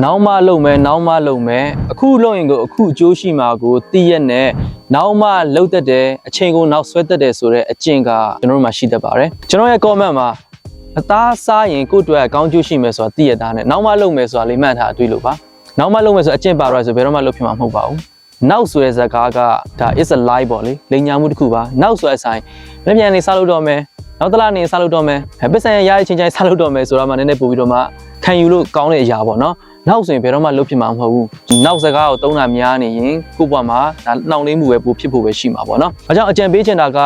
နောက်မှလုံမယ်နောက်မှလုံမယ်အခုလုံရင်ကိုအခုအကျိုးရှိမှာကိုသိရက်နဲ့နောက်မှလုံတတ်တယ်အချိန်ကိုနောက်ဆွဲတတ်တယ်ဆိုတဲ့အကျင့်ကကျွန်တော်တို့မှာရှိတတ်ပါတယ်ကျွန်တော်ရဲ့ comment မှာအသားစားရင်ကိုယ့်အတွက်အကောင်းကျိုးရှိမယ်ဆိုတာသိရတာနဲ့နောက်မှလုံမယ်ဆိုတာလေးမှတ်ထားအတွေ့လို့ပါနောက်မှလုံမယ်ဆိုအကျင့်ပါတော့ဆိုဘယ်တော့မှလုံဖြစ်မှာမဟုတ်ပါဘူးနောက်ဆိုတဲ့ဇာကားကဒါ is a lie ပေါ့လေလိန်ညာမှုတစ်ခုပါနောက်ဆိုတဲ့အဆိုင်မပြန်နေစားလို့တော့မယ်နောက်တစ်လနေစားလို့တော့မယ်ပစ္စံရရချင်းချင်းစားလို့တော့မယ်ဆိုတော့မှနည်းနည်းပို့ပြီးတော့မှခံယူလို့ကောင်းတဲ့အရာပေါ့နော် နောက်ဆိုရင်ဘယ်တော့မှလုပ်ဖြစ်မှာမဟုတ်ဘူးဒီနောက်စကားကိုသုံးတာများနေရင်ကိုယ့်ဘဝမှာဒါနှောင့်နှေးမှုပဲပိုဖြစ်ဖို့ပဲရှိမှာပေါ့နော်။အဲကြောင့်အကြံပေးချင်တာက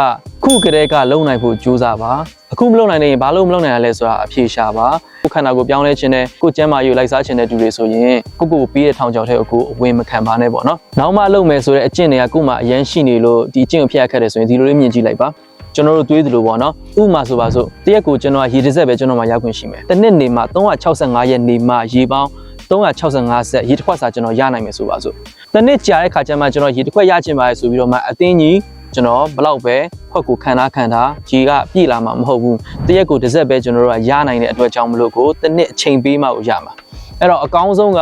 ခုကတည်းကလုံနိုင်ဖို့ကြိုးစားပါ။အခုမလုံနိုင်နေရင်ဘာလို့မလုံနိုင်ရလဲဆိုတာအဖြေရှာပါ။ကိုယ်ခန္ဓာကိုယ်ပြောင်းလဲခြင်းနဲ့ကိုယ်ကျန်းမာရေးကိုလိုက်စားခြင်းတဲ့တူတွေဆိုရင်ကိုယ့်ကိုယ်ကိုပြီးတဲ့ထောင်ချောက်တဲ့ကိုအဝင်မခံပါနဲ့ပေါ့နော်။နောက်မှလုံမယ်ဆိုတဲ့အကျင့်တွေကကိုယ်မှာအရန်ရှိနေလို့ဒီအကျင့်ကိုဖျက်ခတ်တယ်ဆိုရင်ဒီလိုလေးမြင်ကြည့်လိုက်ပါ။ကျွန်တော်တို့တွေးသလိုပေါ့နော်ဥပမာဆိုပါစို့တရက်ကိုကျွန်တော်ကရေတစ်စက်ပဲကျွန်တော်မှရောက်ခွင့်ရှိမယ်တစ်နှစ်နေမှာ365ရက်နေမှာရေပေါင်း 365ဆက်ရေတစ်ခွက်စာကျွန်တော်ရနိုင်မယ်ဆိုပါစို့တစ်နှစ်ကြာတဲ့ခါကျမှကျွန်တော်ရေတစ်ခွက်ရချင်ပါတယ်ဆိုပြီးတော့မှအတင်းကြီးကျွန်တော်ဘလောက်ပဲခွက်ကိုခံထားခံထားရေကပြည့်လာမှာမဟုတ်ဘူးတရက်ကိုတစ်စက်ပဲကျွန်တော်တို့ကရနိုင်တဲ့အတွက်ကြောင့်မလို့ကိုတစ်နှစ်အချိန်ပေးမှကိုရမှာအဲ့တော့အကောင်းဆုံးက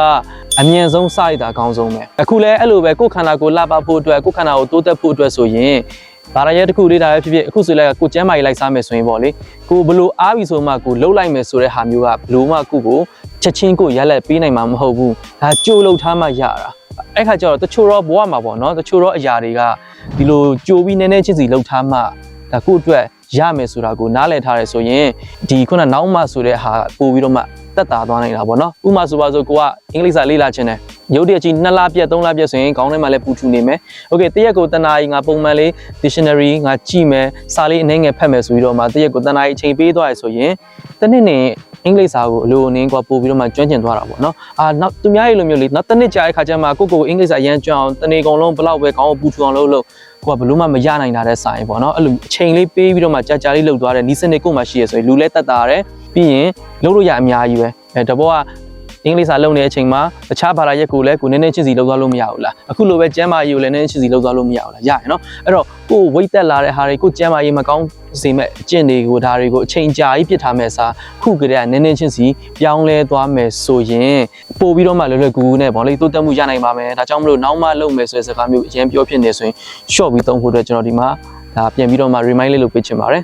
အမြန်ဆုံးစရတာအကောင်းဆုံးပဲအခုလဲအဲ့လိုပဲကိုယ်ခန္ဓာကိုလှပဖို့အတွက်ကိုယ်ခန္ဓာကိုတိုးတက်ဖို့အတွက်ဆိုရင်ဘာရရဲ့တစ်ခုလေးဒါပဲဖြစ်ဖြစ်အခုဆိုလည်းကိုကျမ်းမာရေးလိုက်စားမယ်ဆိုရင်ပေါ့လေကိုဘလို့အားပြီဆိုမှကိုလှုပ်လိုက်မယ်ဆိုတဲ့ဟာမျိုးကဘလို့မှကိုကို ချက်ချင်းကိုရက်လက်ပေးနိုင်မှာမဟုတ်ဘူးဒါကြိုးလှုပ်ထားမှရတာအဲ့ခါကျတော့တချို့တော့ဘဝမှာပေါ့နော်တချို့တော့အရာတွေကဒီလိုကြိုးပြီးနည်းနည်းချင်းစီလှုပ်ထားမှဒါကိုအတွက်ရမယ်ဆိုတာကိုနားလည်ထားရဲဆိုရင်ဒီခုနနောက်မှဆိုတဲ့ဟာပို့ပြီးတော့မှတက်တာသွားနိုင်တာပေါ့နော်ဥပမာဆိုပါဆိုကိုကအင်္ဂလိပ်စာလေ့လာခြင်းတယ်ရုပ်တရက်ကြီး2လပြည့်3လပြည့်ဆိုရင်ခေါင်းထဲမှာလည်းပူထူနေမယ်။ Okay တရက်ကိုတနာရီငါပုံမှန်လေး dictionary ငါကြည့်မယ်စာလေးအနှဲငယ်ဖတ်မယ်ဆိုပြီးတော့မှတရက်ကိုတနာရီအချိန်ပေးသွားရဆိုရင်တစ်နှစ်နဲ့ အင်္ဂလိပ်စာကိုအလိုအနှင်းကွာပို့ပြီးတော့မှကျွမ်းကျင်သွားတာပေါ့နော်အာနောက်သူများရဲ့လိုမျိုးလေးနောက်တစ်နှစ်ကြာတဲ့ခါကျမှကိုကိုအင်္ဂလိပ်စာအရန်ကျွမ်းအောင်တနေကုန်လုံးဘလောက်ပဲကောင်းအောင်ပူထူအောင်လုပ်လို့ကိုကဘလို့မှမရနိုင်တာတဲ့ဆိုင်ပေါ့နော်အဲ့လိုအချိန်လေးပေးပြီးတော့မှကြာကြာလေးလှုပ်သွားတဲ့နီးစနစ်ကိုမှရှိရဆိုရင်လူလဲတက်တာရတယ်ပြီးရင်လှုပ်လို့ရအများကြီးပဲအဲတဘောက အင်္ဂလိပ်စာလုပ်နေတဲ့အချိန်မှာတခြားဘာသာရပ်ကိုလည်းကိုနည်းနည်းချင်းစီလုပ်သွားလို့မရဘူးလားအခုလိုပဲကျမ်းမာရေးကိုလည်းနည်းနည်းချင်းစီလုပ်သွားလို့မရဘူးလားရရနော်အဲ့တော့ကိုဝိတ်တက်လာတဲ့ဟာတွေကိုကျမ်းမာရေးမကောင်းစေမဲ့အကျင့်တွေကိုဒါတွေကိုအချိန်ကြာကြီးပြစ်ထားမဲ့စာခုကတည်းကနည်းနည်းချင်းစီပြောင်းလဲသွားမယ်ဆိုရင်ပို့ပြီးတော့မှလွယ်လွယ်ကူကူနဲ့ဗောလေတိုးတက်မှုရနိုင်ပါမယ်ဒါကြောင့်မလို့နောက်မှလုပ်မယ်ဆိုတဲ့စကားမျိုးအရင်ပြောဖြစ်နေဆိုရင် short ပြီးသုံးဖို့အတွက်ကျွန်တော်ဒီမှာဒါပြန်ပြီးတော့မှ remind လေးလုပ်ပေးချင်ပါတယ်